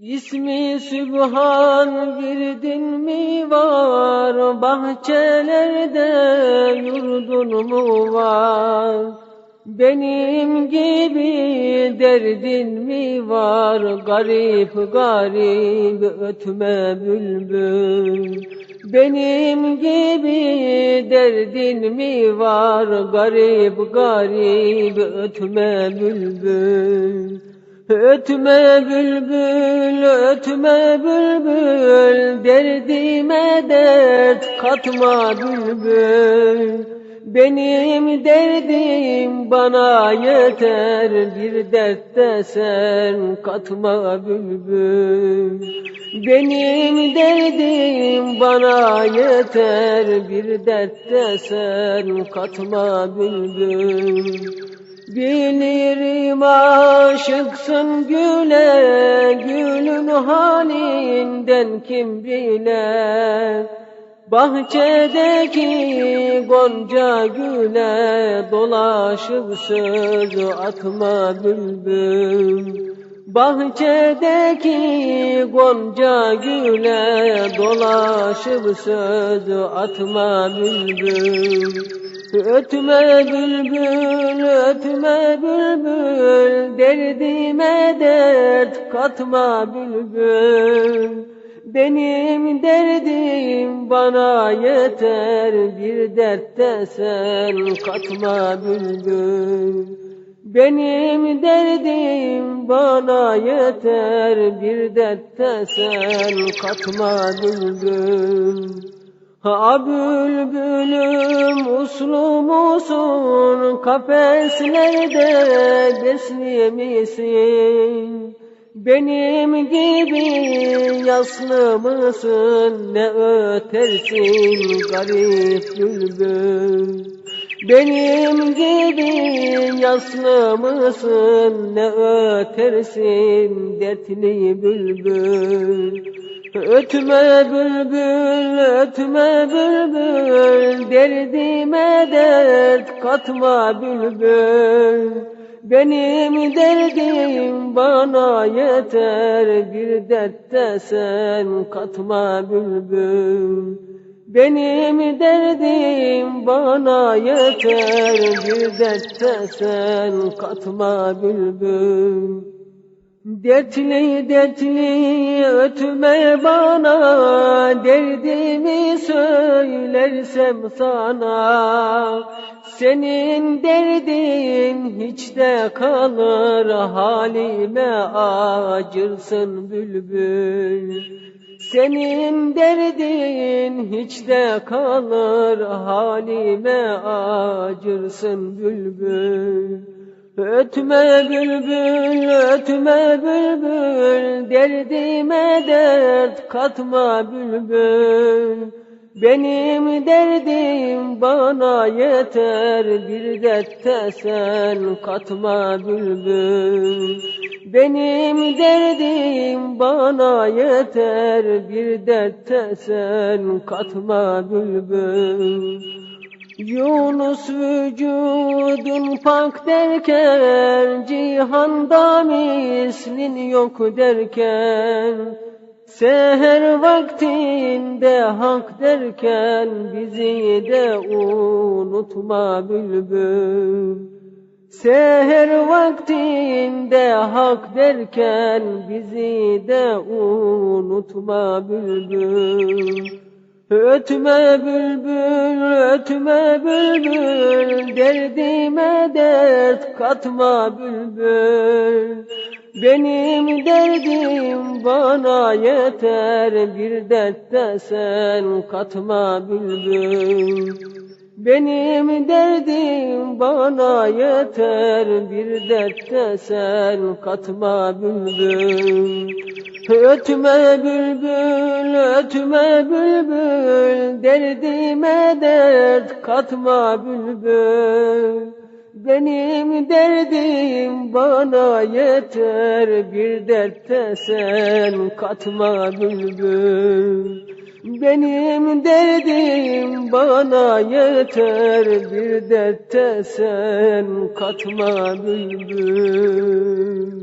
İsmi Sübhan girdin mi var, bahçelerde yurdun mu var? Benim gibi derdin mi var, garip garip ötme bülbül. Benim gibi derdin mi var, garip garip ötme bülbül. Ötme bülbül, ötme bülbül, derdime dert katma bülbül. Benim derdim bana yeter, bir dertte sen katma bülbül. Benim derdim bana yeter, bir dertte sen katma bülbül. Bilirim aşıksın güle, gülün halinden kim bilir? Bahçedeki gonca güle dolaşıp söz atma bülbül. Bahçedeki gonca güle dolaşıp söz atma bülbül. Ötme bülbül, ötme bülbül, derdime dert katma bülbül. Benim derdim bana yeter, bir dertte sen katma bülbül. Benim derdim bana yeter, bir dertte sen katma bülbül. Ha bülbülüm uslu musun, kafeslerde besli? Benim gibi yaslı mısın, ne ötersin garip bülbül? Benim gibi yaslı mısın, ne ötersin dertli bülbül? Ötme bülbül, ötme bülbül, derdime dert katma bülbül. Benim derdim bana yeter, bir dertte sen katma bülbül. Benim derdim bana yeter, bir dertte sen katma bülbül. Dertli dertli ötme bana, derdimi söylersem sana. Senin derdin hiç de kalır, halime acırsın bülbül. Senin derdin hiç de kalır, halime acırsın bülbül. Ötme bülbül, ötme bülbül, derdime dert katma bülbül. Benim derdim bana yeter, bir dertte sen katma bülbül. Benim derdim bana yeter, bir dertte sen katma bülbül. Yunus vücudun pak derken, cihanda mislin yok derken, Seher vaktinde hak derken, bizi de unutma bülbül. Seher vaktinde hak derken, bizi de unutma bülbül. Ötme bülbül, ötme bülbül, derdime dert katma bülbül. Benim derdim bana yeter, bir dertte sen katma bülbül. Benim derdim bana yeter, bir dertte sen katma bülbül. Ötme bülbül, ötme bülbül, derdime dert katma bülbül. Benim derdim bana yeter, bir dertte sen katma bülbül. Benim derdim bana yeter, bir dertte sen katma bülbül.